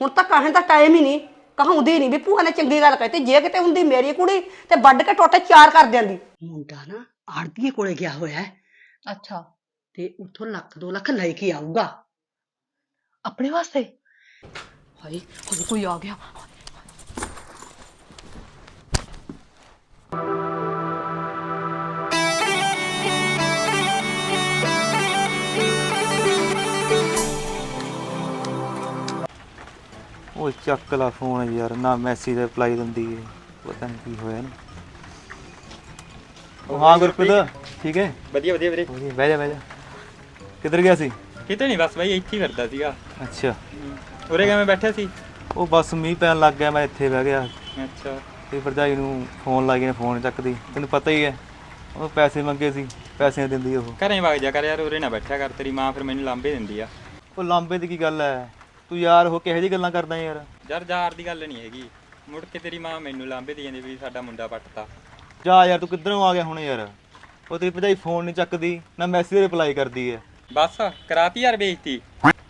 ਹੁਣ ਤਾਂ ਕਹਿਣ ਦਾ ਟਾਈਮ ਹੀ ਨਹੀਂ ਕਹਾਉਂਦੀ ਨਹੀਂ ਵੀ ਭੂਆ ਨੇ ਚੰਗੀ ਗੱਲ ਕਹੀ ਤੇ ਜੇ ਕਿਤੇ ਹੁੰਦੀ ਮੇਰੀ ਕੁੜੀ ਤੇ ਵੱਢ ਕੇ ਟੋਟੇ ਚਾਰ ਕਰ ਦਿੰਦੀ। ਮੁੰਡਾ ਨਾ ਆੜਤੀਏ ਕੋਲੇ ਗਿਆ ਹੋਇਆ ਹੈ। ਅੱਛਾ। ਤੇ ਉੱਥੋਂ ਲੱਖ 2 ਲੱਖ ਲੈ ਕੇ ਆਊਗਾ। ਆਪਣੇ ਵਾਸਤੇ? ਹਾਏ ਹਾਏ ਕੋਈ ਆ ਗਿਆ। ਉਹ ਚੱਕ ਲਾ ਫੋਨ ਯਾਰ ਨਾ ਮੈਸੇਜ ਦਾ ਰਿਪਲਾਈ ਦਿੰਦੀ ਹੈ ਪਤਾ ਨਹੀਂ ਕੀ ਹੋਇਆ ਨਾ। ਉਹ ਹਾਂ ਗੁਰਪ੍ਰੀਤ। ਠੀਕ ਹੈ? ਵਧੀਆ ਵਧੀਆ ਵੀਰੇ। ਵਧੀਆ ਬਹਿ ਜਾ ਬਹਿ ਜਾ। ਕਿੱਧਰ ਗਿਆ ਸੀ? ਕਿਤੇ ਨਹੀਂ ਬਸ ਬਾਈ ਇੱਥੇ ਹੀ ਫਿਰਦਾ ਸੀਗਾ। ਅੱਛਾ। ਉਰੇ ਕਿਵੇਂ ਬੈਠੇ ਸੀ? ਉਹ ਬਸ ਮੀਂਹ ਪੈਣ ਲੱਗ ਗਿਆ ਮੈਂ ਇੱਥੇ ਬਹਿ ਗਿਆ। ਅੱਛਾ। ਤੇ ਭਰਜਾਈ ਨੂੰ ਫੋਨ ਲਾਈ ਨੇ ਫੋਨ ਚੱਕਦੀ। ਤੈਨੂੰ ਪਤਾ ਹੀ ਹੈ ਉਹ ਪੈਸੇ ਮੰਗੇ ਸੀ ਪੈਸੇ ਦਿੰਦੀ ਉਹ। ਘਰੇ ਵਗ ਜਾ ਕਰ ਯਾਰ ਉਰੇ ਨਾ ਬੈਠਿਆ ਕਰ। ਤੇਰੀ ਮਾਂ ਫਿਰ ਮੈਨੂੰ ਲਾਂਬੇ ਦਿੰਦੀ ਆ। ਉਹ ਲਾਂਬੇ ਦੀ ਕੀ ਗੱਲ ਹੈ? ਤੂੰ ਯਾਰ ਹੋ ਕਿਹੋ ਜਿਹੀ ਗੱਲਾਂ ਕਰਦਾ ਯਾਰ? ਯਾਰ ਯਾਰ ਦੀ ਗੱਲ ਨਹੀਂ ਹੈਗੀ। ਮੁੜ ਕੇ ਤੇਰੀ ਮਾਂ ਮੈਨੂੰ ਲਾਂਬੇ ਦੀ ਜਾਂਦੀ ਵੀ ਸਾਡਾ ਮੁੰਡਾ ਪੱਟਤਾ। ਜਾ ਯਾਰ ਤੂੰ ਕਿੱਧਰੋਂ ਆ ਗਿਆ ਹੁਣ ਯਾਰ? ਉਹ ਤੇਰੀ ਭਰਜਾਈ ਫੋਨ ਨਹੀਂ ਚੱਕਦੀ ਨਾ ਮੈਸੇਜ ਰਿਪਲਾਈ ਕਰਦੀ ਹੈ। ਬਸ ਕਰਾਤੀ ਯਾਰ ਬੇਇੱਜ਼ਤੀ।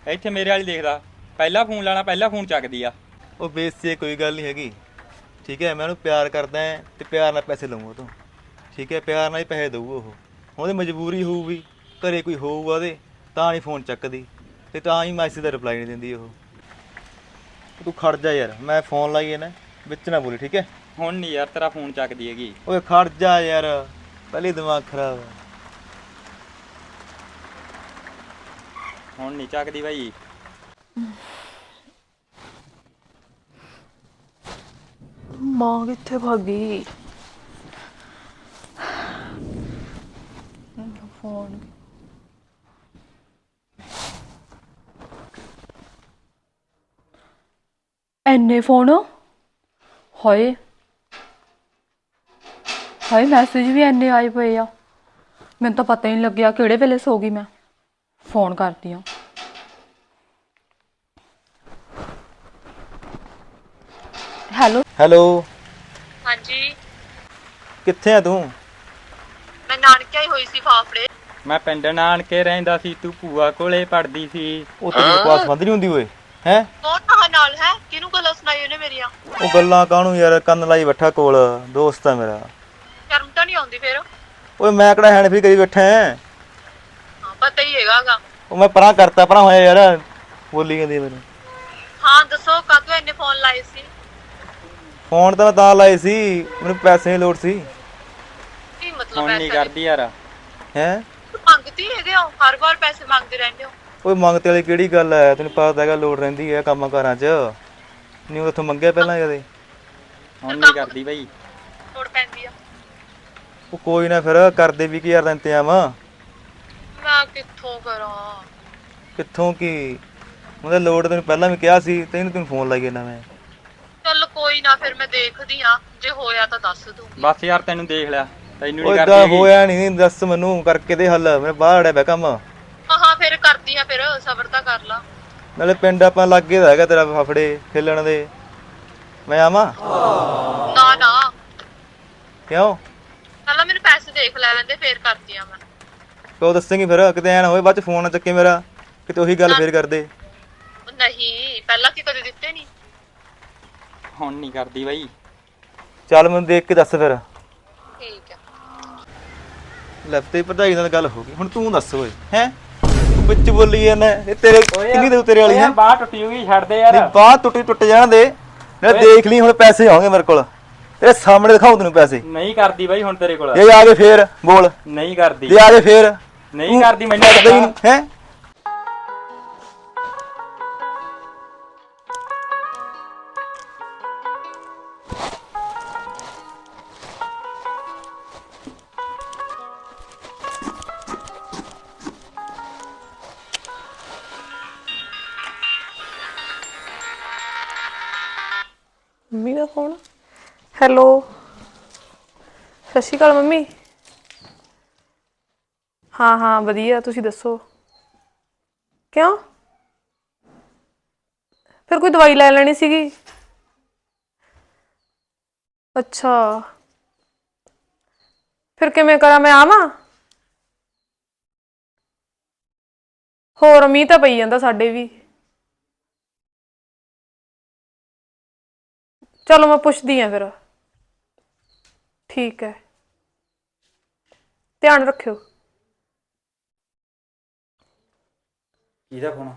ਇੱਥੇ ਮੇਰੇ ਵਾਲੀ ਦੇਖਦਾ ਪਹਿਲਾ ਫੋਨ ਲਾਣਾ ਪਹਿਲਾ ਫੋਨ ਚੱਕਦੀ ਆ। ਉਹ ਬੇਇੱਜ਼ਤੀ ਕੋਈ ਗੱਲ ਨਹੀਂ ਹੈਗੀ। ਠੀਕ ਹੈ ਮੈਂ ਉਹਨੂੰ ਪਿਆਰ ਕਰਦਾ ਹਾਂ ਤੇ ਪਿਆਰ ਨਾਲ ਪੈਸੇ ਲਵਾਂਗਾ ਤੋਂ ਠੀਕ ਹੈ ਪਿਆਰ ਨਾਲ ਹੀ ਪੈਸੇ ਦਊ ਉਹ। ਉਹਦੀ ਮਜਬੂਰੀ ਹੋਊਗੀ ਘਰੇ ਕੋਈ ਹੋਊਗਾ ਉਹਦੇ ਤਾਂ ਨਹੀਂ ਫੋਨ ਚੱਕਦੀ। ਤੇ ਤਾਂ ਹੀ ਮੈਸੇਜ ਦਾ ਰਿਪਲਾਈ ਨਹੀਂ ਦਿੰਦੀ ਉਹ। ਤੂੰ ਖੜ ਜਾ ਯਾਰ ਮੈਂ ਫੋਨ ਲਾਈਏ ਨਾ ਵਿੱਚ ਨਾ ਬੋਲੀ ਠੀਕ ਹੈ? ਹੁਣ ਨਹੀਂ ਯਾਰ ਤੇਰਾ ਫੋਨ ਚੱਕਦੀ ਹੈਗੀ। ਓਏ ਖੜ ਜਾ ਯਾਰ ਪਹਿਲੇ ਦਿਮਾਗ ਖਰਾਬ ਹੈ ਹੁਣ ਨਹੀਂ ਚੱਕਦੀ ਬਾਈ। ਮਾਂ ਕਿੱਥੇ ਭੱਗੀ ਫੋਨ ਐਨੇ ਫੋਨ ਹਾਏ। ਹਾਏ ਮੈਸੇਜ ਵੀ ਐਨੇ ਆਏ ਪਏ ਆ। ਮੈਨੂੰ ਤਾਂ ਪਤਾ ਹੀ ਨਹੀਂ ਲੱਗਿਆ ਕਿਹੜੇ ਵੇਲੇ ਸੋ ਗਈ ਮੈਂ। ਫੋਨ ਕਰਦੀ ਆ ਹੈਲੋ ਹੈਲੋ ਹਾਂਜੀ। ਕਿੱਥੇ ਆ ਤੂੰ? ਮੈਂ ਨਾਨਕਿਆ ਹੀ ਹੋਈ ਸੀ ਫਾਫੜੇ। ਮੈਂ ਪਿੰਡ ਨਾਨਕੇ ਰਹਿੰਦਾ ਸੀ ਤੂੰ ਭੂਆ ਕੋਲੇ ਪੜਦੀ ਸੀ। ਉਹ ਤੇਰੀ ਬਕਵਾਸ ਬੰਦ ਨਹੀਂ ਹੁੰਦੀ ਓਏ ਹੈ? ਕੌਣ ਨਾਲ ਹੈ? ਕਿਹਨੂੰ ਗੱਲਾਂ ਸੁਣਾਈ ਉਹਨੇ ਮੇਰੀਆਂ? ਉਹ ਗੱਲਾਂ ਕਾਹਨੂੰ ਯਾਰ ਕੰਨ ਲਾਈ ਬੈਠਾ ਕੋਲ ਦੋਸਤ ਆ ਮੇਰਾ। ਸ਼ਰਮ ਤਾਂ ਨਹੀਂ ਆਉਂਦੀ ਫਿਰ? ਓਏ ਮੈਂ ਕਿਹੜਾ ਹੈਂਡ ਫ੍ਰੀ ਕਰੀ ਬੈਠਾ ਐ ਹਾਂ ਪਤਾ ਹੀ ਹੈਗਾਗਾ ਉਹ ਮੈਂ ਪਰਾਂ ਕਰਤਾ ਪਰਾਂ ਹੋਇਆ ਯਾਰ ਬੋਲੀ ਜਾਂਦੀ ਮੈਨੂੰ। ਹਾਂ ਦੱਸੋ ਕਦੋਂ ਇੰਨੇ ਫੋਨ ਲਾਏ ਸੀ? ਫੋਨ ਤਾਂ ਮੈਂ ਤਾਂ ਲਾਏ ਸੀ ਮੈਨੂੰ ਪੈਸੇ ਦੀ ਲੋੜ ਸੀ। ਕੀ ਮਤਲਬ ਹੁਣ ਨਹੀਂ ਕਰਦੀ ਯਾਰ। ਹੈ? ਮੰਗਦੀ ਹੈਗੇ ਹੋ? ਹਰ ਵਾਰ ਪੈਸੇ ਮੰਗਦੇ ਰਹਿੰਦੇ ਹੋ? ਓਏ ਮੰਗਤੇ ਵਾਲੀ ਕਿਹੜੀ ਗੱਲ ਐ? ਤੈਨੂੰ ਪਤਾ ਹੈਗਾ ਲੋੜ ਰਹਿੰਦੀ ਐ ਕੰਮਾਂ ਕਾਰਾਂ 'ਚ। ਨਹੀਂ ਉਹ ਉੱਥੋਂ ਮੰਗਿਆ ਪਹਿਲਾਂ ਕਦੇ। ਹੁਣ ਨਹੀਂ ਕਰਦੀ ਬਾਈ। ਲੋੜ ਪੈਂਦੀ ਆ। ਉਹ ਕੋਈ ਨਾ ਫਿਰ ਕਰਦੇ ਵੀ ਕੀ ਯਾਰ ਦਾ ਇੰਤਜ਼ਾਮ? ਮੈਂ ਕਿੱਥੋਂ ਕਰਾਂ? ਕਿੱਥੋਂ ਕੀ? ਉਹਦਾ ਲੋੜ ਤੈਨੂੰ ਪਹਿਲਾਂ ਵੀ ਕਿਹਾ ਸੀ ਤੈਨੂੰ ਤੈਨੂੰ ਫੋਨ ਲਾਈ ਨਾ ਮੈਂ? ਚੱਲ ਕੋਈ ਨਾ ਫਿਰ ਮੈਂ ਦੇਖਦੀ ਆ ਜੇ ਹੋਇਆ ਤਾਂ ਦੱਸ ਦੂੰਗੀ। ਬਸ ਯਾਰ ਤੈਨੂੰ ਦੇਖ ਲਿਆ। ਤੈਨੂੰ ਨਹੀਂ ਕਰਦੀ ਹੈਗੀ। ਹੋਇਆ ਨਹੀਂ ਦੱਸ ਮੈਨੂੰ ਕਰਕੇ ਦੇ ਹੱਲ। ਮੈਂ ਬਾਹਰ ਅੜਿਆ ਪਿਆ ਕੰਮ। ਹਾਂ ਹਾਂ ਫਿਰ ਕਰਦੀ ਆ ਫਿਰ ਸਬਰ ਤਾਂ ਕਰ ਲਾ। ਨਾਲੇ ਪਿੰਡ ਆਪਾਂ ਲੱਗੇ ਦਾ ਹੈਗਾ ਤੇਰਾ ਫਫੜੇ ਖੇਲਣ ਦੇ। ਮੈਂ ਆਵਾਂ? ਨਾ ਨਾ। ਕਿਉਂ? ਪਹਿਲਾਂ ਮੈਨੂੰ ਪੈਸੇ ਦੇਖ ਲੈ ਲੈਂਦੇ ਫਿਰ ਕਰਦੀ ਆ ਮੈਂ। ਕੋ ਦੱਸੇਂਗੀ ਫਿਰ ਕਿਤੇ ਐ ਨਾ ਹੋਵੇ ਬਾਅਦ ਚ ਫੋਨ ਨਾ ਚੱਕੇ ਮੇਰਾ ਕਿਤੇ ਉਹੀ ਗੱਲ ਫੇਰ ਕਰਦੇ। ਉਹ ਨਹੀਂ ਪਹਿਲਾਂ ਕੀ ਕਦੇ ਦਿੱਤੇ ਨਹੀਂ ਹੁਣ ਨਹੀਂ ਕਰਦੀ ਬਾਈ। ਚੱਲ ਮੈਨੂੰ ਦੇਖ ਕੇ ਦੱਸ ਫਿਰ। ਠੀਕ ਆ। ਲੈ ਤੇ ਭਰਜਾਈ ਨਾਲ ਗੱਲ ਹੋ ਗਈ। ਹੁਣ ਤੂੰ ਦੱਸ ਓਏ ਹੈ? ਵਿੱਚ ਬੋਲੀ ਜਾਂਦਾ ਇਹ ਤੇਰੇ ਕਿੰਨੀ ਦੇਉ ਤੇਰੇ ਵਾਲੀ ਹੈ? ਬਾਹ ਟੁੱਟੀ ਹੋਈ ਛੱਡ ਦੇ ਨਹੀਂ ਬਾਹ ਟੁੱਟੀ ਟੁੱਟ ਜਾਣ ਦੇ। ਮੈਂ ਦੇਖ ਲਈ ਹੁਣ ਪੈਸੇ ਆਉਣਗੇ ਮੇਰੇ ਕੋਲ। ਤੇਰੇ ਸਾਹਮਣੇ ਦਿਖਾਉ ਤੈਨੂੰ ਪੈਸੇ। ਨਹੀਂ ਕਰਦੀ ਬਾਈ ਹੁਣ ਤੇਰੇ ਕੋਲ। ਜੇ ਆ ਗਏ ਫੇਰ ਬੋਲ। ਨਹੀਂ ਕਰਦੀ। ਜੇ ਆ ਗਏ ਫੇਰ। ਨਹੀਂ ਕਰਦੀ ਮੈਨੂੰ। ਹੈ? ਫੋਨ? ਹੈਲੋ ਸਤਿ ਸ਼੍ਰੀ ਅਕਾਲ ਮੰਮੀ। ਹਾਂ ਹਾਂ, ਵਧੀਆ, ਤੁਸੀਂ ਦੱਸੋ? ਕਿਉਂ? ਫਿਰ ਕੋਈ ਦਵਾਈ ਲੈ ਲੈਣੀ ਸੀਗੀ? ਅੱਛਾ। ਫਿਰ ਕਿਵੇਂ ਕਰਾਂ ਮੈਂ ਆਵਾਂ? ਹੋਰ ਮੀਂਹ ਤਾਂ ਪਈ ਜਾਂਦਾ ਸਾਡੇ ਵੀ। ਚਲੋ ਮੈਂ ਪੁੱਛਦੀ ਆ ਫਿਰ। ਠੀਕ ਹੈ। ਧਿਆਨ ਰੱਖਿਓ। ਕਿਹਦਾ ਫੋਨ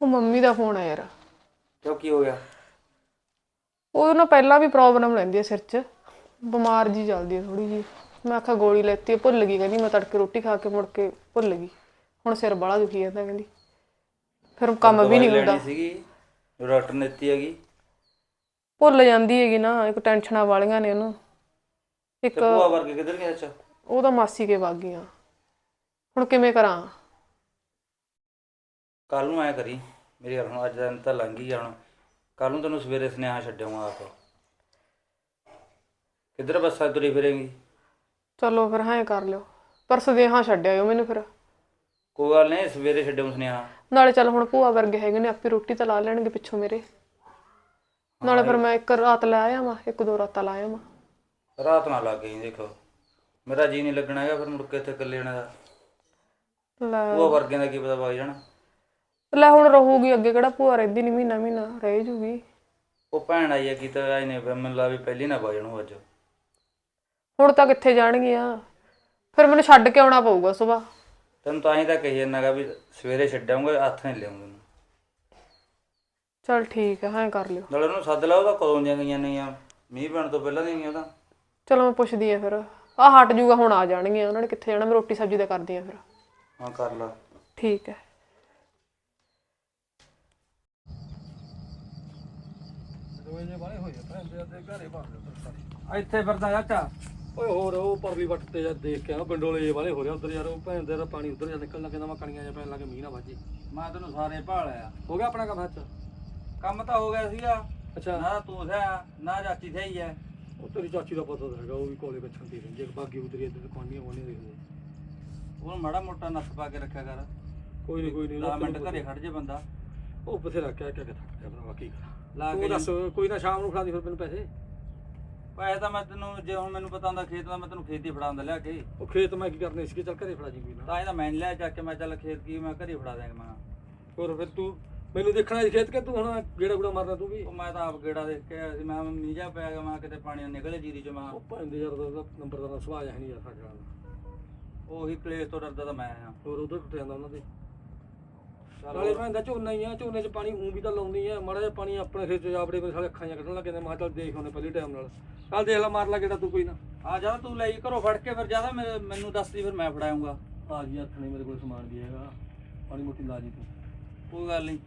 ਉਹ ਮੰਮੀ ਦਾ ਫੋਨ ਆ ਯਾਰ। ਕਿਉਂ ਕੀ ਹੋ ਗਿਆ? ਉਹ ਨਾ ਪਹਿਲਾਂ ਵੀ ਪ੍ਰੋਬਲਮ ਰਹਿੰਦੀ ਹੈ ਸਿਰ 'ਚ। ਬਿਮਾਰ ਜੀ ਚੱਲਦੀ ਹੈ ਥੋੜੀ ਜੀ ਮੈਂ ਆਖਾ ਗੋਲੀ ਲੈਤੀ ਹੈ, ਭੁੱਲ ਗਈ ਕਹਿੰਦੀ ਮੈਂ ਤੜਕੇ ਰੋਟੀ ਖਾ ਕੇ ਮੁੜ ਕੇ ਭੁੱਲ ਗਈ। ਹੁਣ ਸਿਰ ਬੜਾ ਦੁਖੀ ਜਾਂਦਾ ਕਹਿੰਦੀ। ਫਿਰ ਕੰਮ ਵੀ ਨਹੀਂ ਦਵਾਈ ਹੁੰਦਾ। ਲੈਣੀ ਸੀਗੀ ਡਾਕਟਰ ਨੇ ਦਿੱਤੀ ਹੈਗੀ। ਭੁੱਲ ਜਾਂਦੀ ਹੈਗੀ ਨਾ ਇੱਕ ਟੈਨਸ਼ਨਾਂ ਵਾਲੀਆਂ ਨੇ ਉਹਨੂੰ। ਇੱਕ ਤੇ ਭੂਆ ਵਰਗੇ ਕਿੱਧਰ ਗਿਆ ਅੱਛਾ ਉਹਦਾ ਮਾਸੀ ਕੇ ਵਗ ਗਈਆਂ। ਹੁਣ ਕਿਵੇਂ ਕਰਾਂ? ਕੱਲ ਨੂੰ ਆਇਆ ਕਰੀ ਮੇਰੀ ਗੱਲ ਹੁਣ ਅੱਜ ਦਾ ਦਿਨ ਤਾਂ ਲੰਘ ਹੀ ਹੁਣ ਕੱਲ ਨੂੰ ਤੈਨੂੰ ਸਵੇਰੇ ਸੁਨੇਹਾ ਛੱਡਾਂਗਾ ਆ ਕੇ ਕਿੱਧਰ ਬੱਸਾਂ ਤੁਰੀ ਫਿਰੇਂਗੀ? ਚਲੋ ਫਿਰ ਹਾਂ ਕਰ ਲਿਓ। ਪਰ ਸਦੇਹਾ ਛੱਡਿਆ ਮੈਨੂੰ ਫਿਰ। ਕੋਈ ਗੱਲ ਨਹੀਂ ਸਵੇਰੇ ਛੱਡਾਂ ਸੁਨੇਹਾ। ਨਾਲੇ ਚੱਲ ਹੁਣ ਭੂਆ ਵਰਗੇ ਹੈਗੇ ਨੇ ਆਪੇ ਰੋਟੀ ਤਾਂ ਲਾ ਲੈਣਗੇ ਪਿੱਛੋਂ ਮੇਰੇ। ਨਾਲੇ ਫਿਰ ਮੈਂ ਇੱਕ ਰਾਤ ਲੈ ਆਇਆ ਵਾਂ ਇੱਕ ਦੋ ਰਾਤਾਂ ਲਾ ਆਇਆ ਵਾਂ। ਰਾਤ ਨਾ ਲੱਗ ਗਈ ਦੇਖੋ। ਮੇਰਾ ਜੀ ਨਹੀਂ ਲੱਗਣਾ ਹੈਗਾ ਫਿਰ ਮੁੜ ਕੇ ਇੱਥੇ ਇਕੱਲੇ ਜਾਣੇ ਦਾ ਲੈ। ਭੂਆ ਵਰਗਿਆਂ ਦਾ ਕੀ ਪਤਾ ਵਗ ਜਾਣਾ। ਲੈ ਹੁਣ ਰਹੂਗੀ ਅੱਗੇ ਕਿਹੜਾ ਭੂਆ ਰਹਿੰਦੀ ਨਹੀਂ ਮਹੀਨਾ ਮਹੀਨਾ ਰਹਿ ਜੂਗੀ। ਉਹ ਭੈਣ ਆਈ ਹੈ ਕੀ ਤਾਂ ਆਈ ਨੇ ਮੈਨੂੰ ਲਾ ਵੀ ਪਹਿਲੀ ਨਾ ਵਗ ਜਾਣੂ ਅੱਜ। ਹੁਣ ਤਾਂ ਕਿੱਥੇ ਜਾਣਗੀਆਂ? ਫਿਰ ਮੈਨੂੰ ਛੱਡ ਕੇ ਆਉਣਾ ਪਊਗਾ ਸਵੇਰ ਤੈਨੂੰ ਤਾਂ ਹੀ ਤਾਂ ਕਹੀ ਜਾਂਦਾਗਾ ਵੀ ਸਵੇਰੇ ਛੱਡਾਂਗਾ ਹੱਥ ਨਹੀਂ ਲਿਆਉਂਗਾ ਚਲ ਠੀਕ ਹੈ ਹਾਂ ਕਰ ਲਿਓ। ਨਾਲੇ ਉਹਨੂੰ ਸੱਦ ਲਾ ਉਹਦਾ ਕਦੋਂ ਦੀਆਂ ਗਈਆਂ ਨਹੀਂ ਆ? ਮੀਂਹ ਪੈਣ ਤੋਂ ਪਹਿਲਾਂ ਦੀਆਂ ਗਈਆਂ ਉਹਦਾ। ਚਲੋ ਮੈਂ ਪੁੱਛਦੀ ਆ ਫਿਰ। ਆ ਹਟ ਜੂਗਾ ਹੁਣ ਆ ਜਾਣਗੀਆਂ ਉਹਨਾਂ ਨੇ ਕਿੱਥੇ ਜਾਣਾ? ਮੈਂ ਰੋਟੀ ਸਬਜ਼ੀ ਦਾ ਕਰਦੀ ਆ ਫਿਰ। ਹਾਂ ਕਰ ਲਾ। ਠੀਕ ਹੈ ਇੱਥੇ ਫਿਰਦਾ ਚਾਚਾ ਓਏ ਹੋਰ ਉਹ ਪਰਲੀ ਵੱਟ ਤੇ ਜਦ ਦੇਖ ਕੇ ਆ ਬੰਡੋਲੇ ਜੇ ਵਾਲੇ ਹੋ ਰਿਹਾ ਉਧਰ ਯਾਰ ਉਹ ਭੈਣ ਦੇ ਦਾ ਪਾਣੀ ਉਧਰ ਜਾ ਨਿਕਲਣ ਲੱਗੇ ਮੈਂ ਕਣੀਆਂ ਜਿਹਾ ਪੈਣ ਲੱਗੇ ਮੀਂਹ ਨਾ ਵੱਜੇ ਮੈਂ ਤੈਨੂੰ ਸਾਰੇ ਭਾਲਿਆ ਹੋ ਗਿਆ ਆਪਣਾ ਕੰਮ ਹੱਥ ਕੰਮ ਤਾਂ ਹੋ ਗਿਆ ਸੀਗਾ। ਅੱਛਾ। ਨਾ ਤੂੰ ਥਿਆ ਨਾ ਚਾਚੀ ਥਈ ਐ। ਉਹ ਤੇਰੀ ਚਾਚੀ ਦਾ ਪਤਾ ਤਾਂ ਹੈਗਾ ਉਹ ਵੀ ਕੋਲੇ ਵਿੱਚ ਹੁੰਦੀ ਰਹਿੰਦੀ ਹੈ ਬਾਗੀ ਉਧਰ ਇੱਧਰ ਦੁਕਾਨੀਆਂ ਵਾਲੀਆਂ ਦੇਖਦੇ। ਉਹਨੂੰ ਮਾੜਾ ਮੋਟਾ ਨੱਥ ਪਾ ਕੇ ਰੱਖਿਆ ਕਰ। ਕੋਈ ਨਹੀਂ ਕੋਈ ਨਹੀਂ 10 ਮਿੰਟ ਘਰੇ ਖੜ ਜੇ ਬੰਦਾ। ਉਹ ਬਥੇਰਾ ਕਹਿ ਕਹਿ ਕੇ ਥੱਕ ਗਿਆ ਭਰਾਵਾ ਕੀ ਕਰਾਂ। ਲਾ ਕੇ ਦੱਸ ਕੋਈ ਨਾ ਸ਼ਾਮ ਨੂੰ ਫੜਾ ਦੀ ਫਿਰ ਮੈਨੂੰ ਪੈਸੇ। ਪੈਸੇ ਤਾਂ ਮੈਂ ਤੈਨੂੰ ਜੇ ਹੁਣ ਮੈਨੂੰ ਪਤਾ ਹੁੰਦਾ ਖੇਤ ਦਾ ਮੈਂ ਤੈਨੂੰ ਖੇਤ ਹੀ ਫੜਾਉਂਦਾ ਲਿਆ ਕੇ। ਉਹ ਖੇਤ ਮੈਂ ਕੀ ਕਰਨੇ ਸੀ ਚੱਲ ਘਰੇ ਫੜਾ ਜੀ ਕੋਈ ਨਾ। ਤਾਂ ਇਹਦਾ ਮੈਂ ਲਿਆ ਚੱਕ ਕੇ ਮੈਂ ਚੱਲ ਖੇਤ ਕੀ ਮੈਂ ਘਰੇ ਫੜਾ ਦਿਆਂਗਾ ਮੈਂ ਹੋਰ ਫਿਰ ਤੂੰ ਮੈਨੂੰ ਦੇਖਣਾ ਸੀ ਖੇਤ ਕਿ ਤੂੰ ਹੁਣ ਗੇੜਾ ਗੁੜਾ ਮਾਰਨਾ ਤੂੰ ਵੀ। ਉਹ ਮੈਂ ਤਾਂ ਆਪ ਗੇੜਾ ਦੇਖ ਕੇ ਆਇਆ ਸੀ ਮੈਂ ਮੀਂਹ ਪਿਆ ਗਿਆ ਮੈਂ ਕਿਤੇ ਪਾਣੀ ਨਾ ਨਿਕਲੇ ਜੀਰੀ ਚ ਮੈਂ ਉਹ ਭਾਂਦੇ ਯਾਰ ਦਾ ਨੰਬਰ ਦਾ ਸੁਭਾਅ ਹੈ ਨਹੀਂ ਯਾਰ ਸਾਡੇ। ਨਾਲ ਉਹੀ ਕਲੇਸ਼ ਤੋਂ ਡਰਦਾ ਤਾਂ ਮੈਂ ਆ। ਹੋਰ ਉਧਰ ਟੁੱਟ ਜਾਂਦਾ ਉਹਨਾਂ ਦੇ। ਨਾਲੇ ਭੈਂਦਾ ਝੋਨਾ ਹੀ ਆ ਝੋਨੇ 'ਚ ਪਾਣੀ ਊਂ ਵੀ ਤਾਂ ਲਾਉਂਦੀ ਆ ਮਾੜਾ ਜਿਹਾ ਪਾਣੀ ਆਪਣੇ ਖੇਤ 'ਚ ਆਪਣੇ ਕੋਲ ਸਾਲੇ ਅੱਖਾਂ ਜਾਂ ਕੱਢਣ ਲੱਗੇ ਨੇ ਮੈਂ ਕਿਹਾ ਚੱਲ ਦੇਖ ਉਹਨੇ ਪਹਿਲੇ ਟਾਈਮ ਨਾਲ। ਚੱਲ ਦੇਖ ਲੈ ਮਾਰ ਲਾ ਕਿਹੜਾ ਤੂੰ ਕੋਈ ਨਾ। ਆ ਜਾ ਤੂੰ ਲੈ ਘਰੋਂ ਫੜ ਕੇ ਫਿਰ ਜ਼ਿਆਦਾ ਮੈਨੂੰ ਦੱਸਦੀ ਫਿਰ ਮੈਂ ਫੜਾਉਂਗਾ ਆ ਜੀ ਹੱਥ ਨਹੀਂ ਮੇਰੇ ਕੋਲ ਸਮਾਨ ਵੀ ਹੈਗਾ। ਪਾਣੀ ਮੋਟੀ ਲਾ ਜੀ ਤੂੰ। ਕੋਈ ਗੱਲ ਨਹੀਂ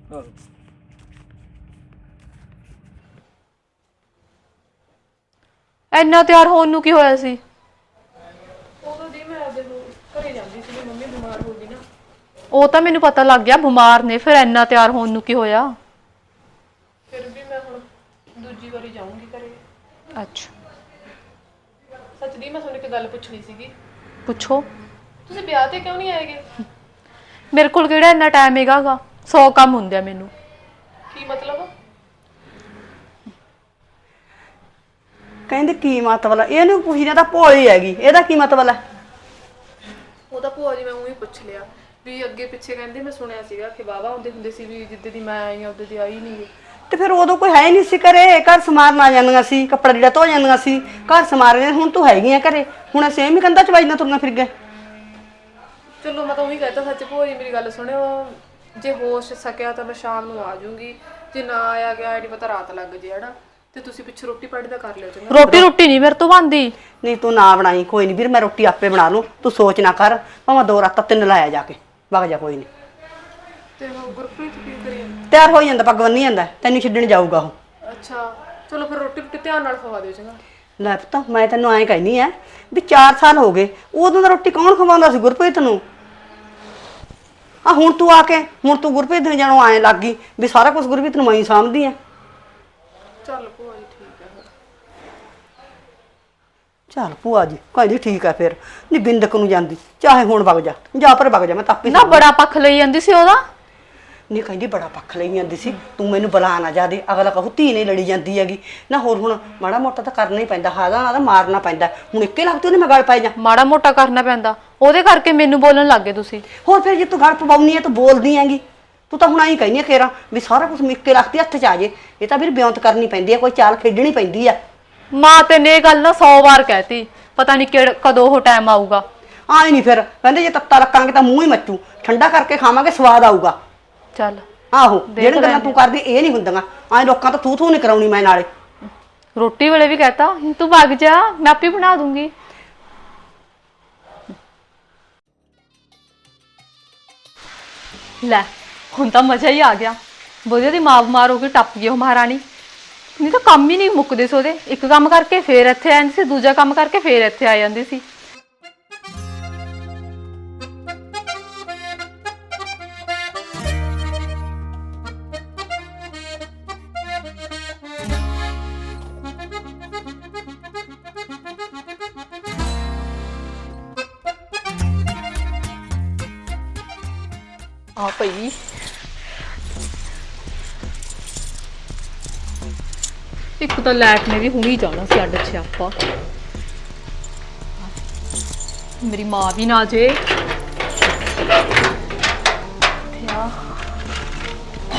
ਇੰਨਾ ਤਿਆਰ ਹੋਣ ਨੂੰ ਕੀ ਹੋਇਆ ਸੀ? ਉਦੋਂ ਦੀ ਮੈਂ ਆਪਦੇ ਨੂੰ ਘਰੇ ਜਾਂਦੀ ਸੀ ਮੰਮੀ ਬਿਮਾਰ ਹੋ ਗਈ ਨਾ। ਉਹ ਤਾਂ ਮੈਨੂੰ ਪਤਾ ਲੱਗ ਗਿਆ ਬਿਮਾਰ ਨੇ ਫਿਰ ਇੰਨਾ ਤਿਆਰ ਹੋਣ ਨੂੰ ਕੀ ਹੋਇਆ? ਫਿਰ ਵੀ ਮੈਂ ਹੁਣ ਦੂਜੀ ਵਾਰੀ ਜਾਊਂਗੀ ਘਰੇ। ਅੱਛਾ। ਸੱਚ ਦੀ ਮੈਂ ਤੁਹਾਨੂੰ ਇੱਕ ਗੱਲ ਪੁੱਛਣੀ ਸੀਗੀ। ਪੁੱਛੋ। ਤੁਸੀਂ ਵਿਆਹ ਤੇ ਕਿਉਂ ਨਹੀਂ ਆਏਗੇ? ਮੇਰੇ ਕੋਲ ਕਿਹੜਾ ਇੰਨਾ ਟਾਈਮ ਹੈਗਾਗਾ? 100 ਕੰਮ ਹੁੰਦੇ ਆ ਮੈਨੂੰ। ਕੀ ਮਤਲਬ? ਕਹਿੰਦੇ ਕੀ ਮਤਲਬ ਹੈ? ਇਹਨੂੰ ਪੁੱਛਣਾ ਤਾਂ ਭੋਲੀ ਹੈਗੀ। ਇਹਦਾ ਕੀ ਮਤਲਬ ਹੈ ਉਹਦਾ ਭੂਆ ਜੀ ਮੈਂ ਉਹੀ ਪੁੱਛ ਲਿਆ ਵੀ ਅੱਗੇ ਪਿੱਛੇ ਕਹਿੰਦੇ ਮੈਂ ਸੁਣਿਆ ਸੀਗਾ ਕਿ ਬਾਬਾ ਹੁੰਦੇ ਹੁੰਦੇ ਸੀ ਵੀ ਜਿੱਦੇ ਦੀ ਮੈਂ ਆਈ ਆ ਉਹਦੇ ਦੀ ਆਈ ਨਹੀਂ ਤੇ ਫਿਰ ਉਦੋਂ ਕੋਈ ਹੈ ਨਹੀਂ ਸੀ ਘਰੇ। ਘਰ ਸਮਾਰਨ ਆ ਜਾਂਦੀਆਂ ਸੀ ਕੱਪੜਾ ਜਿਹੜਾ ਧੋ ਜਾਂਦੀਆਂ ਸੀ। ਘਰ ਸਮਾਰ ਗਏ ਹੁਣ ਤੂੰ ਹੈਗੀ ਆ ਘਰੇ। ਹੁਣ ਅਸੀਂ ਐਵੇਂ ਕੰਦਾ ਚਵਾਈਆਂ ਤੁਰੀਆਂ ਫਿਰ ਗਏ ਚਲੋ ਮੈਂ ਤਾਂ ਉਹੀ ਕਹਤਾ ਸੱਚ ਭੂਆ ਜੀ ਮੇਰੀ ਗੱਲ ਸੁਣਿਓ। ਜੇ ਹੋ ਸਕਿਆ ਤਾਂ ਮੈਂ ਸ਼ਾਮ ਨੂੰ ਆ ਜਾਊਂਗੀ। ਜੇ ਨਾ ਆਇਆ ਗਿਆ ਨਹੀਂ ਪਤਾ ਰਾਤ ਲੱਗ ਜੇ ਹਨਾ। ਤੇ ਤੁਸੀਂ ਪਿੱਛੇ ਰੋਟੀ ਪਾਣੀ ਦਾ ਕਰ ਲਿਓ ਚੰਗਾ। ਰੋਟੀ ਰੋਟੀ ਨਹੀਂ ਮੇਰੇ ਤੋਂ ਬਣਦੀ। ਨਹੀਂ ਤੂੰ ਨਾ ਬਣਾਈ ਕੋਈ ਨਹੀਂ ਵੀਰ ਮੈਂ ਰੋਟੀ ਆਪੇ ਬਣਾ ਲੂੰ। ਤੂੰ ਸੋਚ ਨਾ ਕਰ ਭਾਵੇਂ ਦੋ ਰਾਤਾਂ ਤਿੰਨ ਲਾਇਆ ਜਾ ਕੇ ਵਗ ਜਾ ਕੋਈ ਨਹੀਂ। ਤੇ ਉਹ ਗੁਰਪ੍ਰੀਤ ਕੀ ਕਰੀ ਤਿਆਰ ਹੋ ਜਾਂਦਾ ਪੱਗ ਬੰਨੀ ਜਾਂਦਾ ਤੈਨੂੰ ਛੱਡਣ ਜਾਊਗਾ ਉਹ। ਅੱਛਾ ਚਲੋ ਫਿਰ ਰੋਟੀ ਰੋਟੀ ਧਿਆਨ ਨਾਲ ਖਵਾ ਦਿਓ ਚੰਗਾ। ਲੈ ਪੁੱਤ ਮੈਂ ਤੈਨੂੰ ਐਂ ਕਹਿਨੀ ਐ ਵੀ 4 ਸਾਲ ਹੋ ਗਏ ਉਦੋਂ ਦਾ ਰੋਟੀ ਕੌਣ ਖਵਾਉਂਦਾ ਸੀ ਗੁਰਪ੍ਰੀਤ ਨੂੰ? ਆ ਹੁਣ ਤੂੰ ਆ ਕੇ ਹੁਣ ਤੂੰ ਗੁਰਪ੍ਰੀਤ ਨੂੰ ਜਾਣੋ ਐਂ ਲੱਗ ਗਈ ਵੀ ਸਾਰਾ ਕੁਝ ਗੁਰਪ੍ਰੀਤ ਨੂੰ ਮੈਂ ਹੀ ਸਾਂਭਦੀ ਆ। ਚੱਲ ਭੂਆ ਜੀ ਠੀਕ ਹੈ ਚੱਲ ਭੂਆ ਜੀ ਕਹਿੰਦੀ ਠੀਕ ਆ ਫਿਰ ਨਹੀਂ ਬਿੰਦਕ ਨੂੰ ਜਾਂਦੀ ਚਾਹੇ ਹੁਣ ਵਗ ਜਾ ਜਾ ਪਰ ਵਗ ਜਾ ਮੈਂ ਤਾਪੀ ਨਾ ਬੜਾ ਪੱਖ ਲਈ ਜਾਂਦੀ ਸੀ ਉਹਦਾ। ਨਹੀਂ ਕਹਿੰਦੀ ਬੜਾ ਪੱਖ ਲਈ ਜਾਂਦੀ ਸੀ ਤੂੰ ਮੈਨੂੰ ਬੁਲਾ ਨਾ ਜਾਦੇ ਅਗਲਾ ਕਹੂ ਧੀ ਨੇ ਲੜੀ ਜਾਂਦੀ ਹੈਗੀ। ਨਾ ਹੋਰ ਹੁਣ ਮਾੜਾ ਮੋਟਾ ਤਾਂ ਕਰਨਾ ਹੀ ਪੈਂਦਾ ਹਾਦਾ ਨਾ ਤਾਂ ਮਾਰਨਾ ਪੈਂਦਾ। ਹੁਣ ਇੱਕੇ ਲੱਗ ਤੇ ਉਹਨੇ ਮੈਂ ਗੱਲ ਪਾਈ ਜਾ। ਮਾੜਾ ਮੋਟਾ ਕਰਨਾ ਪੈਂਦਾ। ਉਹਦੇ ਕਰਕੇ ਮੈਨੂੰ ਬੋਲਣ ਲੱਗ ਗਏ ਤੁਸੀਂ। ਹੋਰ ਫਿਰ ਜੇ ਤੂੰ ਘਰ ਪਵਾਉਣੀ ਹੈ ਤੂੰ ਬੋਲਦੀ ਹੈਗੀ। ਤੂੰ ਤਾਂ ਹੁਣ ਆਈ ਕਹਿੰਦੀ ਆ ਖੇਰਾ ਵੀ ਸਾਰਾ ਕੁਝ ਮਿੱਕੇ ਰੱਖਦੀ ਹੱਥ 'ਚ ਆ ਜੇ। ਇਹ ਤਾਂ ਵੀਰ ਬਿਉਂਤ ਕਰਨੀ ਪੈਂਦੀ ਆ ਕੋਈ ਚਾਲ ਖੇਡਣੀ ਪੈਂਦੀ ਆ। ਮਾਂ ਤੇ ਨੇ ਇਹ ਗੱਲ ਨਾ 100 ਵਾਰ ਕਹਿਤੀ। ਪਤਾ ਨਹੀਂ ਕਿਹੜ ਕਦੋਂ ਉਹ ਟਾਈਮ ਆਊਗਾ। ਆਏ ਨਹੀਂ ਫਿਰ ਕਹਿੰਦੇ ਜੇ ਤੱਤਾ ਰੱਖਾਂਗੇ ਤਾਂ ਮੂੰਹ ਹੀ ਮੱਚੂ। ਠੰਡਾ ਕਰਕੇ ਖਾਵਾਂਗੇ ਸਵਾਦ ਆਊਗਾ। ਚੱਲ। ਆਹੋ ਜਿਹੜੀਆਂ ਗੱਲਾਂ ਤੂੰ ਕਰਦੀ ਇਹ ਨਹੀਂ ਹੁੰਦੀਆਂ। ਆਏ ਲੋਕਾਂ ਤੋਂ ਥੂ ਥੂ ਨਹੀਂ ਕਰਾਉਣੀ ਮੈਂ ਨਾਲੇ। ਰੋਟੀ ਵੇਲੇ ਵੀ ਕਹਤਾ ਤੂੰ ਭੱਗ ਜਾ ਮੈਂ ਆਪੇ ਬਣਾ ਦੂੰਗੀ। ਲੈ ਹੁਣ ਤਾਂ ਮਜ਼ਾ ਹੀ ਆ ਗਿਆ। ਬੋਝੇ ਦੀ ਮਾਂ ਬਿਮਾਰ ਹੋ ਕੇ ਟੱਪ ਗਈ ਉਹ ਮਹਾਰਾਣੀ। ਨਹੀਂ ਤਾਂ ਕੰਮ ਹੀ ਨਹੀਂ ਮੁੱਕਦੇ ਸੀ ਉਹਦੇ। ਇੱਕ ਕੰਮ ਕਰਕੇ ਫੇਰ ਇੱਥੇ ਆ ਜਾਂਦੀ ਸੀ ਦੂਜਾ ਕੰਮ ਕਰਕੇ ਫੇਰ ਇੱਥੇ ਆ ਜਾਂਦੀ ਸੀ। ਆ ਪਈ ਇੱਕ ਤਾਂ ਲੈਟ ਨੇ ਵੀ ਹੁਣੀ ਜਾਣਾ ਸੀ ਅੱਡ ਛਾਪਾ ਮੇਰੀ ਮਾਂ ਵੀ ਨਾ ਜੇ ਕਿੱਥੇ ਆ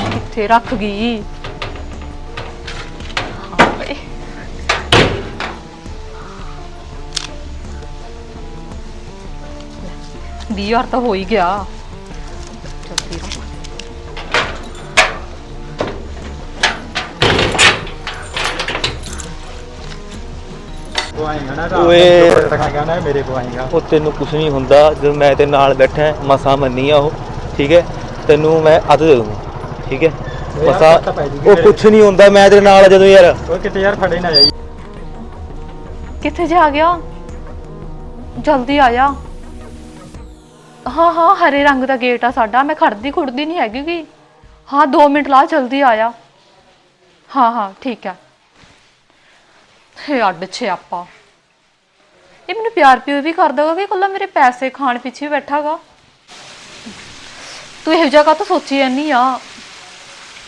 ਕਿੱਥੇ ਰੱਖ ਗਈ ਵੀਹ ਹਜ਼ਾਰ ਤਾਂ ਹੋ ਹੀ ਗਿਆ ਚੱਲਦੀ ਰਹੋ ਓਏ। ਉਹ ਤੈਨੂੰ ਕੁਝ ਨਹੀਂ ਹੁੰਦਾ ਜਦੋਂ ਮੈਂ ਤੇ ਨਾਲ ਬੈਠਾ ਮਸਾ ਮੰਨੀ ਆ ਉਹ ਠੀਕ ਹੈ? ਤੈਨੂੰ ਮੈਂ ਅੱਧ ਦੇ ਦੂੰਗਾ ਠੀਕ ਹੈ? ਮਸਾ ਉਹ ਕੁਝ ਨਹੀਂ ਹੁੰਦਾ ਮੈਂ ਤੇਰੇ ਨਾਲ ਆ ਜਦੋਂ ਯਾਰ। ਕਿੱਥੇ ਜਾ ਗਿਆ? ਜਲਦੀ ਆ ਜਾ। ਹਾਂ ਹਾਂ ਹਰੇ ਰੰਗ ਦਾ ਗੇਟ ਆ ਸਾਡਾ ਮੈਂ ਖੜਦੀ ਖੁੜਦੀ ਨਹੀਂ ਹੈਗੀ ਗੀ। ਹਾਂ 2 ਮਿੰਟ ਲਾ ਜਲਦੀ ਆ ਜਾ। ਹਾਂ ਹਾਂ ਠੀਕ ਆ। ਹੇ ਅੱਡ ਛਿਆਪਾ। ਇਹ ਮੈਨੂੰ ਪਿਆਰ ਪਿਓ ਵੀ ਕਰਦਾਗਾ ਕਿ ਕੱਲਾ ਮੇਰੇ ਪੈਸੇ ਖਾਣ ਪਿੱਛੇ ਬੈਠਾਗਾ ਤੂੰ ਇਹੋ ਜਿਹਾ ਕਾਹਤੋਂ ਸੋਚੀ ਜਾਂਦੀ ਆ?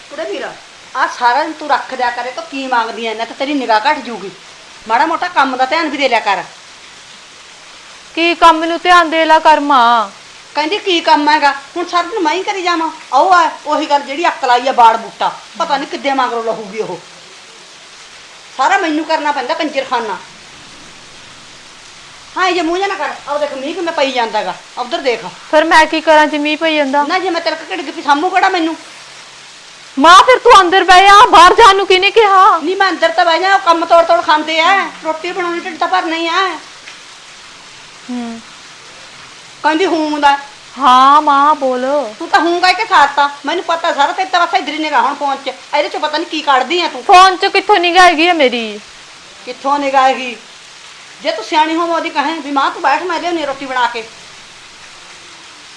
ਕੁੜੇ ਵੀਰਾ ਆ ਸਾਰਾ ਦਿਨ ਤੂੰ ਰੱਖ ਦਿਆ ਕਰੇ ਤਾਂ ਕੀ ਮੰਗਦੀ ਐ ਨਾ ਤਾਂ ਤੇਰੀ ਨਿਗਾਹ ਘਟ ਜੂਗੀ। ਮਾੜਾ ਮੋਟਾ ਕੰਮ ਦਾ ਧਿਆਨ ਵੀ ਦੇ ਲਿਆ ਕਰ। ਕੀ ਕੰਮ ਨੂੰ ਧਿਆਨ ਦੇ ਲਾ ਕਰਮਾ? ਕਹਿੰਦੀ ਕੀ ਕੰਮ ਹੈਗਾ? ਹੁਣ ਸਾਰਾ ਦਿਨ ਮੈਂ ਹੀ ਕਰੀ ਜਾਵਾਂ। ਉਹ ਆ ਉਹੀ ਗੱਲ ਜਿਹੜੀ ਅਕਲ ਆਈ ਆ ਬਾੜ ਬੂਟਾ। ਪਤਾ ਨਹੀਂ ਕਿੱਦੇ ਮਗਰੋਂ ਲਹੂਗੀ ਉਹ। ਸਾਰਾ ਮੈਨੂੰ ਕਰਨਾ ਪੈਂਦਾ ਕੰਜਰਖਾਨਾ। ਹਾਂ ਇਹ ਜੇ ਮੂੰਹ ਜਿਹਾ ਨਾ ਕਰ। ਆਹ ਦੇਖ ਮੀਂਹ ਕਿਵੇਂ ਪਈ ਜਾਂਦਾਗਾ ਉਧਰ ਦੇਖ। ਫਿਰ ਮੈਂ ਕੀ ਕਰਾਂ ਜੇ ਮੀਂਹ ਪਈ ਜਾਂਦਾ? ਨਾ ਜੇ ਮੈਂ ਤੇਰੇ ਘੜ ਗਈ ਸਾਮੂ ਕਿਹੜਾ ਮੈਨੂੰ? ਮਾਂ ਫਿਰ ਤੂੰ ਅੰਦਰ ਬਹਿ ਜਾ। ਬਾਹਰ ਜਾਣ ਨੂੰ ਕਿਹਨੇ ਕਿਹਾ? ਨਹੀਂ ਮੈਂ ਅੰਦਰ ਤਾਂ ਬਹਿ ਜਾ। ਉਹ ਕੰਮ ਤੋੜ ਤੋੜ ਖਾਂਦੇ ਆ। ਰੋਟੀ ਬਣਾਉਣੀ ਢਿੱਡ ਤਾਂ ਭਰਨਾ ਹੀ ਆ। ਹੂੰ। ਕਹਿੰਦੀ ਹੂੰ ਦਾ। ਹਾਂ ਮਾਂ ਬੋਲ। ਤੂੰ ਤਾਂ ਹੂੰ ਗਾ ਕੇ ਸਾਥਤਾ ਮੈਨੂੰ ਪਤਾ ਸਾਰਾ ਤੇ ਤਾਂ ਬਸ ਇਧਰ ਹੀ ਨਿਗਾਹ ਹੁਣ ਪਹੁੰਚ ਇਹਦੇ ਚ ਪਤਾ ਨਹੀਂ ਕੀ ਕੱਢਦੀ ਆ ਤੂੰ। ਫੋਨ ਚ ਕਿੱਥੋਂ ਨਿਗਾਹ ਹੈਗੀ ਆ ਮੇਰੀ? ਕਿੱਥੋਂ ਨਿਗਾਹਗੀ ਜੇ ਤੂੰ ਸਿਆਣੀ ਹੋਵੇਂ ਉਹਦੀ ਕਹੇ ਵੀ ਮਾਂ ਤੂੰ ਬੈਠ ਮੈਂ ਲਿਆਉਣੀ ਰੋਟੀ ਬਣਾ ਕੇ।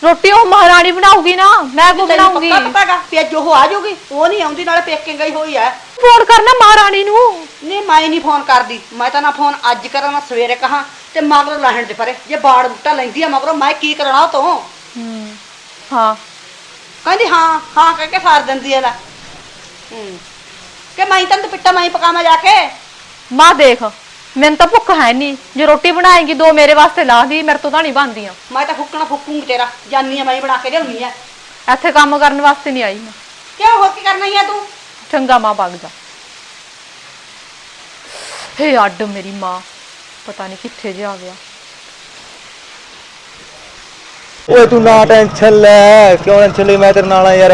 ਰੋਟੀ ਉਹ ਮਹਾਰਾਣੀ ਬਣਾਉਗੀ ਨਾ ਮੈਂ ਕੋ ਤੈਨੂੰ ਬਣਾਉਂਗੀ ਪੱਕਾ ਪਤਾਗਾ ਵੀ ਅੱਜ ਉਹ ਆ ਜਾਊਗੀ ਉਹ ਨਹੀਂ ਆਉਂਦੀ ਨਾਲੇ ਪੇਕੇ ਗਈ ਹੋਈ ਐ। ਫੋਨ ਕਰਨਾ ਮਹਾਰਾਣੀ ਨੂੰ। ਨਹੀਂ ਮੈਂ ਨਹੀਂ ਫੋਨ ਕਰਦੀ ਮੈਂ ਤਾਂ ਨਾ ਫੋਨ ਅੱਜ ਕਰਾਂ ਨਾ ਸਵੇਰੇ ਕਹਾਂ ਤੇ ਮਗਰੋਂ ਲਾਹਣ ਦੇ ਪਰੇ। ਜੇ ਬਾੜ ਬੂਟਾ ਲੈਂਦੀ ਆ ਮਗਰੋਂ ਮੈਂ ਕੀ ਕਰਨਾ ਉਹ ਤੋਂ? ਹੂੰ ਹਾਂ। ਕਹਿੰਦੀ ਹਾਂ ਹਾਂ ਕਹਿ ਕੇ ਸਾਰ ਦਿੰਦੀ ਐ ਲੈ। ਹੂੰ ਕਿ ਮੈਂ ਤੈਨੂੰ ਪਿੱਟਾ ਮੈਂ ਹੀ ਪਕਾਵਾਂ ਜਾ ਕੇ? ਮਾਂ ਦੇਖ। ਮੈਨੂੰ ਤਾਂ ਭੁੱਖ ਹੈ ਨਹੀਂ ਜੇ ਰੋਟੀ ਬਣਾਏਗੀ ਦੋ ਮੇਰੇ ਵਾਸਤੇ ਲਾ ਦੀ ਮੇਰੇ ਤੋਂ ਤਾਂ ਨਹੀਂ ਬਣਦੀਆਂ ਮੈਂ ਤਾਂ ਫੁੱਕਣਾ ਫੁੱਕੂੰਗੀ ਤੇਰਾ। ਜਾਨੀ ਆ ਮੈਂ ਹੀ ਬਣਾ ਕੇ ਲਿਆਉਣੀ ਆ। ਇੱਥੇ ਕੰਮ ਕਰਨ ਵਾਸਤੇ ਨਹੀਂ ਆਈ ਮੈਂ। ਕਿਉਂ ਹੋਰ ਕੀ ਕਰਨਾ ਹੀ ਆ ਤੂੰ? ਚੰਗਾ ਮਾਂ ਭੱਗ ਜਾ। ਹੇ ਅੱਡ ਮੇਰੀ ਮਾਂ। ਪਤਾ ਨਹੀਂ ਕਿੱਥੇ ਜੇ ਆ ਗਿਆ। ਓਏ ਤੂੰ ਨਾ ਟੈਨਸ਼ਨ ਲੈ। ਕਿਉਂ ਟੈਨਸ਼ਨ ਲਈ? ਮੈਂ ਤੇਰੇ ਨਾਲ ਆ ਯਾਰ।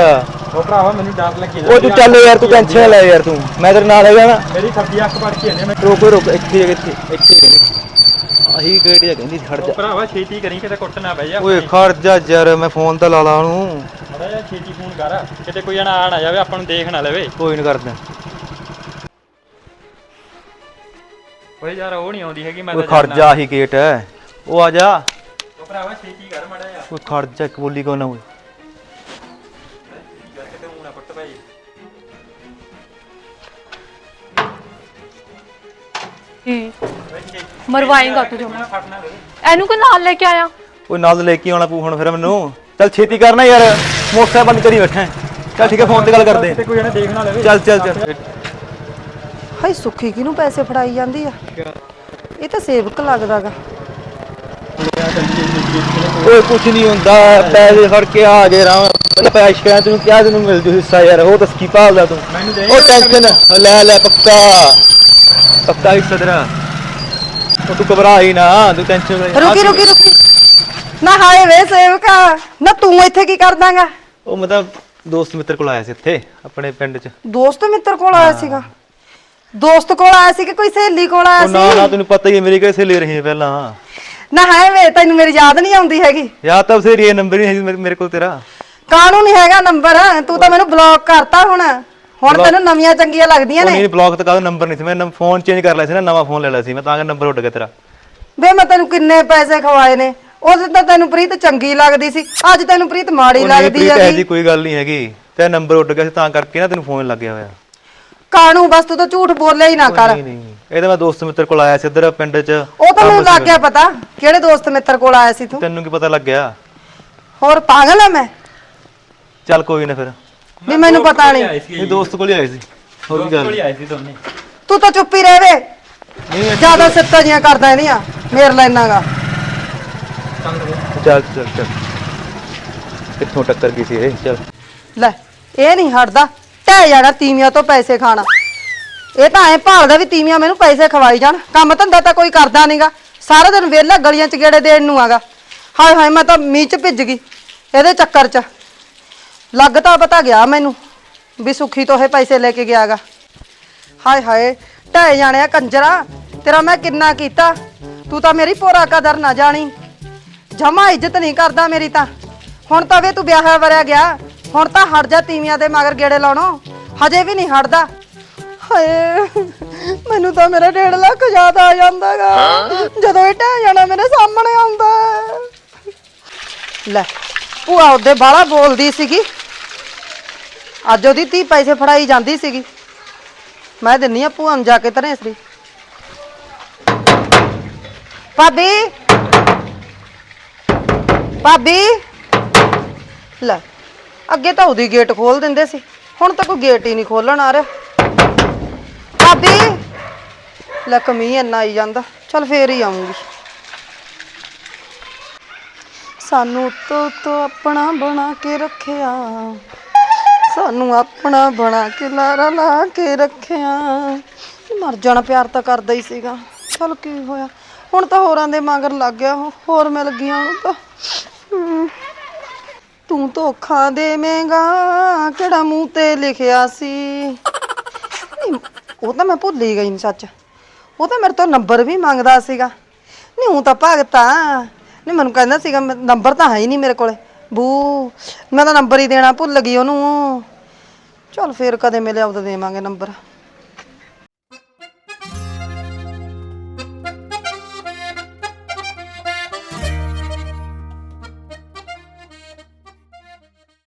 ਉਹ ਭਰਾਵਾ ਮੈਨੂੰ ਡਰ ਲੱਗੀ ਓਏ ਤੂੰ ਚੱਲ ਯਾਰ ਤੂੰ ਟੈਨਸ਼ਨ ਲੈ ਯਾਰ ਤੂੰ। ਮੈਂ ਤੇਰੇ ਨਾਲ ਹੈਗਾ ਨਾ। ਮੇਰੀ ਖੱਬੀ ਅੱਖ ਪੜ ਕੇ ਆਨੇ ਮੈਂ ਰੁਕ ਰੁਕ ਇੱਥੇ ਇੱਥੇ ਇੱਥੇ ਆਹੀ ਗੇਟ ਜਾ ਕਹਿੰਦੀ ਖੜ ਜਾ। ਭਰਾਵਾ ਛੇਤੀ ਕਰੀ ਕਿਤੇ ਕੁੱਟ ਨਾ ਬਹਿ ਜਾ। ਓਏ ਖੜ ਜਾ ਯਾਰ ਮੈਂ ਫੋਨ ਤਾਂ ਲਾ ਲਾ ਉਹਨੂੰ। ਮੜਾ ਜਾ ਛੇਤੀ ਫੋਨ ਕਰ। ਕਿਤੇ ਕੋਈ ਜਣਾ ਆ ਨਾ ਜਾਵੇ ਆਪਾਂ ਨੂੰ ਦੇਖ ਨਾ ਲਵੇ। ਕੋਈ ਨਹੀਂ ਕਰਦਾ। ਓਏ ਯਾਰ ਉਹ ਨਹੀਂ ਆਉਂਦੀ ਹੈਗੀ ਮੈਂ ਓਏ ਖੜ ਜਾ ਆਹੀ ਗੇਟ ਉਹ ਆ ਜਾ। ਭਰਾਵਾ ਛੇਤੀ ਓਏ ਖੜ ਜਾ ਇੱਕ ਬੋਲੀ ਕੋ ਨਾ ਕੀ ਮਰਵਾਏਗਾ ਤੂੰ ਜੋ। ਮੈਂ ਫੜਨਾ ਦੇ ਇਹਨੂੰ ਕਿ ਨਾਲ ਲੈ ਕੇ ਆਇਆ? ਓਏ ਨਾਲ ਲੈ ਕੇ ਆਉਣਾ ਪੂ ਹੁਣ ਫਿਰ ਮੈਨੂੰ। ਚੱਲ ਛੇਤੀ ਕਰਨਾ ਯਾਰ ਮੋਟਰਸਾਈਕਲ ਬੰਦ ਕਰੀ ਬੈਠਾ। ਚੱਲ ਠੀਕ ਹੈ ਫੋਨ ਤੇ ਗੱਲ ਕਰਦੇ ਕਿਤੇ ਕੋਈ ਜਣਾ ਦੇਖ ਨਾ ਲਵੇ ਚੱਲ ਚੱਲ ਚੱਲ। ਹਾਈ ਸੁੱਖੀ ਕਿਹਨੂੰ ਪੈਸੇ ਫੜਾਈ ਜਾਂਦੀ ਆ? ਇਹ ਤਾਂ ਸੇਵਕ ਲੱਗਦਾਗਾ। ਓਏ ਕੁਝ ਨਹੀਂ ਹੁੰਦਾ ਪੈਸੇ ਫੜ ਕੇ ਆ ਗਏ ਰਾਮ। ਤੇ ਪੈਸ਼ ਕਰਾਂ ਤੈਨੂੰ ਕਿਹਾ ਤੈਨੂੰ ਮਿਲ ਜੂ ਹਿੱਸਾ ਯਾਰ ਉਹ ਦੱਸ ਕੀ ਭਾਲਦਾ ਤੂੰ? ਉਹ ਟੈਨਸ਼ਨ ਲੈ ਲੈ ਪੱਕਾ। ਪੱਕਾ ਹਿੱਸਾ ਤੇਰਾ ਉਹ ਤੂੰ ਘਬਰਾ ਹੀ ਨਾ ਤੂੰ ਟੈਨਸ਼ਨ ਰੁਕੀ ਰੁਕੀ ਰੁਕੀ। ਨਾ ਹਾਏ ਵੇ ਸੇਵਕਾ ਨਾ ਤੂੰ ਇੱਥੇ ਕੀ ਕਰਦਾਗਾ? ਉਹ ਮਤਲਬ ਦੋਸਤ ਮਿੱਤਰ ਕੋਲ ਆਇਆ ਸੀ ਇੱਥੇ ਆਪਣੇ ਪਿੰਡ 'ਚ। ਦੋਸਤ ਮਿੱਤਰ ਕੋਲ ਆਇਆ ਸੀਗਾ? ਦੋਸਤ ਕੋਲ ਆਇਆ ਸੀ ਕਿ ਕੋਈ ਸਹੇਲੀ ਕੋਲ ਆਇਆ ਨਾ ਸੀ? ਨਾ ਤੈਨੂੰ ਪਤਾ ਹੀ ਹੈ ਮੇਰੀ ਕਿਹਸੇ ਲੈ ਰਹੀ ਹੈ ਪਹਿਲਾਂ। ਨਾ ਹਾਏ ਵੇ ਤੈਨੂੰ ਮੇਰੀ ਯਾਦ ਨਹੀਂ ਆਉਂਦੀ ਹੈਗੀ। ਯਾ ਤਾਂ ਬਸੇਰੀ ਇਹ ਨੰਬਰ ਹੀ ਨਹੀਂ ਹੈ ਮੇਰੇ ਕੋਲ ਤੇਰਾ। ਕਾਹਨੂੰ ਨਹੀਂ ਹੈਗਾ ਨੰਬਰ? ਤੂੰ ਤਾਂ ਮੈਨੂੰ ਬਲੌਕ ਕਰਤਾ ਹੁਣ। ਹੁਣ ਤੈਨੂੰ ਨਵੀਆਂ ਚੰਗੀਆਂ ਲੱਗਦੀਆਂ ਉਹ ਨੇ। ਨਹੀਂ ਬਲੌਕ ਤਾਂ ਕਾਹਦਾ ਨੰਬਰ ਨਹੀਂ ਸੀ? ਮੈਂ ਫੋਨ ਚੇਂਜ ਕਰ ਲਿਆ ਸੀ ਨਾ ਨਵਾਂ ਫੋਨ ਲੈ ਲਿਆ ਸੀ। ਮੈਂ ਤਾਂ ਕਿ ਨੰਬਰ ਉੱਡ ਗਿਆ ਤੇਰਾ। ਵੇ ਮੈਂ ਤੈਨੂੰ ਕਿੰਨੇ ਪੈਸੇ ਖਵਾਏ ਨੇ। ਉਦੋਂ ਤਾਂ ਤੈਨੂੰ ਪ੍ਰੀਤ ਚੰਗੀ ਲੱਗਦੀ ਸੀ। ਅੱਜ ਤੈਨੂੰ ਪ੍ਰੀਤ ਮਾੜੀ ਉਹ ਨਹੀਂ ਲੱਗਦੀ ਪ੍ਰੀਤ ਹੈਗੀ। ਕੋਈ ਗੱਲ ਨਹੀਂ ਹੈਗੀ। ਤੇ ਨੰਬਰ ਉੱਡ ਗਿਆ ਸੀ ਤਾਂ ਕਰਕੇ ਨਾ ਤੈਨੂੰ ਫੋਨ ਲੱਗਿਆ ਹੋਇਆ। ਕਾਹਨੂੰ ਬਸ ਤੂੰ ਤਾਂ ਝੂਠ ਬੋਲਿਆ ਹੀ ਨਾ ਕਰ। ਨਹੀਂ ਨਹੀਂ ਇਹ ਤਾਂ ਮੈਂ ਦੋਸਤ ਮਿੱਤਰ ਕੋਲ ਆਇਆ ਸੀ ਇੱਧਰ ਪਿੰਡ 'ਚ। ਉਹ ਤਾਂ ਮੈਨੂੰ ਲੱਗ ਗਿਆ ਪਤਾ। ਕਿਹੜੇ ਦੋਸਤ ਮਿੱਤਰ ਕੋਲ ਆਇਆ ਸੀ ਤੂੰ? ਤੈਨੂੰ ਕੀ ਪਤਾ ਲੱਗਿਆ? ਹੋਰ ਪਾਗਲ ਆ ਮੈਂ? ਚੱਲ ਕੋਈ ਨਾ ਫਿਰ। ਵੀ ਮੈਨੂੰ ਪਤਾ ਨਹੀਂ। ਇਹ ਦੋਸਤ ਕੋਲ ਹੀ ਆਏ ਸੀ। ਹੋਰ ਕੀ ਗੱਲ ਕੋਲ ਹੀ ਆਏ ਸੀ ਦੋਨੇ। ਤੂੰ ਤਾਂ ਚੁੱਪ ਹੀ ਰਹਿ ਵੇ। ਨਹੀਂ ਜ਼ਿਆਦਾ ਸਿੱਤਾਂ ਜੀਆਂ ਕਰਦਾ ਇਹਦੀਆਂ। ਮੇਰ ਲੈਣਾਗਾ ਚੱਲ ਚੱਲ ਚੱਲ। ਕਿੱਥੋਂ ਟੱਕਰ ਗਈ ਸੀ ਇਹ? ਚੱਲ। ਲੈ ਇਹ ਨਹੀਂ ਹਟਦਾ। ਢਹਿ ਜਾਣਾ ਤੀਵੀਆਂ ਤੋਂ ਪੈਸੇ ਖਾਣਾ। ਇਹ ਤਾਂ ਐ ਭਾਲਦਾ ਵੀ ਤੀਵੀਆਂ ਮੈਨੂੰ ਪੈਸੇ ਖਵਾਈ ਜਾਣ। ਕੰਮ ਧੰਦਾ ਤਾਂ ਕੋਈ ਕਰਦਾ ਨਹੀਂਗਾ ਸਾਰਾ ਦਿਨ ਵਿਹਲਾ ਗਲੀਆਂ ਚ ਗੇੜੇ ਦੇਣ ਨੂੰ ਆਗਾ। ਹਾਏ ਹਾਏ, ਮੈਂ ਤਾਂ ਮੀਂਹ ਚ ਭਿੱਜ ਗਈ ਇਹਦੇ ਚੱਕਰ ਚ। ਲੱਗ ਤਾਂ ਪਤਾ ਗਿਆ ਮੈਨੂੰ ਵੀ ਸੁਖੀ ਤੋਂ ਇਹ ਪੈਸੇ ਲੈ ਕੇ ਗਿਆਗਾ ਹਾਏ ਹਾਏ, ਢਹਿ ਜਾਣਿਆ ਕੰਜਰਾ, ਤੇਰਾ ਮੈਂ ਕਿੰਨਾ ਕੀਤਾ? ਤੂੰ ਤਾਂ ਮੇਰੀ ਪੋਰਾ ਕਦਰ ਨਾ ਜਾਣੀ। ਜਮਾ ਇੱਜ਼ਤ ਨਹੀਂ ਕਰਦਾ ਮੇਰੀ ਤਾਂ। ਹੁਣ ਤਾਂ ਵੇ ਤੂੰ ਵਿਆਹ ਵਰਿਆ ਗਿਆ। ਹੁਣ ਤਾਂ ਹਟ ਜਾ ਤੀਵੀਆਂ ਦੇ ਮਗਰ ਗੇੜੇ ਲਾਉਣੋਂ। ਹਜੇ ਵੀ ਨਹੀਂ ਹਟਦਾ। ਹਾਏ ਮੈਨੂੰ ਤਾਂ ਮੇਰਾ 1.5 ਲੱਖ ਯਾਦ ਆ ਜਾਂਦਾਗਾ। ਜਦੋਂ ਇਹ ਢਹਿ ਜਾਣਾ ਮੇਰੇ ਸਾਹਮਣੇ ਆਉਂਦਾ। ਲੈ ਭੂਆ ਉਹਦੇ ਬਾਹਲਾ ਬੋਲਦੀ ਸੀਗੀ। ਅੱਜ ਉਹਦੀ 30 ਪੈਸੇ ਫੜਾਈ ਜਾਂਦੀ ਸੀਗੀ। ਮੈਂ ਦਿੰਨੀ ਆ ਭੂਆ ਨੂੰ ਜਾ ਕੇ ਧਰੇ ਸਰੀ ਭਾਬੀ! ਭਾਬੀ! ਲੈ। ਅੱਗੇ ਤਾਂ ਉਹਦੀ ਗੇਟ ਖੋਲ ਦਿੰਦੇ ਸੀ। ਹੁਣ ਤਾਂ ਕੋਈ ਗੇਟ ਹੀ ਨਹੀਂ ਖੋਲਣ ਆ ਰਿਹਾ। ਭਾਬੀ ਲੈ ਕਮੀ ਇੰਨਾ ਆਈ ਜਾਂਦਾ ਚਲ ਫੇਰ ਹੀ ਆਉਂਗੀ ਸਾਨੂੰ ਤੋ ਤੋ ਆਪਣਾ ਬਣਾ ਕੇ ਰੱਖਿਆ। ਸਾਨੂੰ ਆਪਣਾ ਬਣਾ ਕੇ ਲਾਰਾ ਲਾ ਕੇ ਰੱਖਿਆ। ਮਰ ਜਾਣਾ ਪਿਆਰ ਤਾਂ ਕਰਦਾ ਹੀ ਸੀਗਾ। ਚਲ ਕੀ ਹੋਇਆ? ਹੁਣ ਤਾਂ ਹੋਰਾਂ ਦੇ ਮਗਰ ਲੱਗ ਗਿਆ ਉਹ, ਹੋਰ ਮਿਲ ਗਈਆਂ ਉਹਨੂੰ ਤਾਂ। ਤੂੰ ਧੋਖਾ ਦੇਵੇਂਗਾ ਕਿਹੜਾ ਮੂੰਹ ਤੇ ਲਿਖਿਆ ਸੀ? ਨਹੀਂ, ਉਹ ਤਾਂ ਮੈਂ ਭੁੱਲ ਹੀ ਗਈ ਨੀ ਸੱਚ। ਉਹ ਤਾਂ ਮੇਰੇ ਤੋਂ ਨੰਬਰ ਵੀ ਮੰਗਦਾ ਸੀਗਾ। ਨਹੀਂ ਉਹ ਤਾਂ ਭਗਤਾ। ਨਹੀਂ ਮੈਨੂੰ ਕਹਿੰਦਾ ਸੀਗਾ ਮੈਂ- ਨੰਬਰ ਤਾਂ ਹੈ ਹੀ ਨਹੀਂ ਮੇਰੇ ਕੋਲੇ। ਬੂ ਮੈਂ ਤਾਂ ਨੰਬਰ ਹੀ ਦੇਣਾ ਭੁੱਲ ਗਈ ਉਹਨੂੰ। ਚਲ ਫੇਰ ਕਦੇ ਮਿਲਿਆ ਉਦੋਂ ਦੇਵਾਂਗੇ ਨੰਬਰ।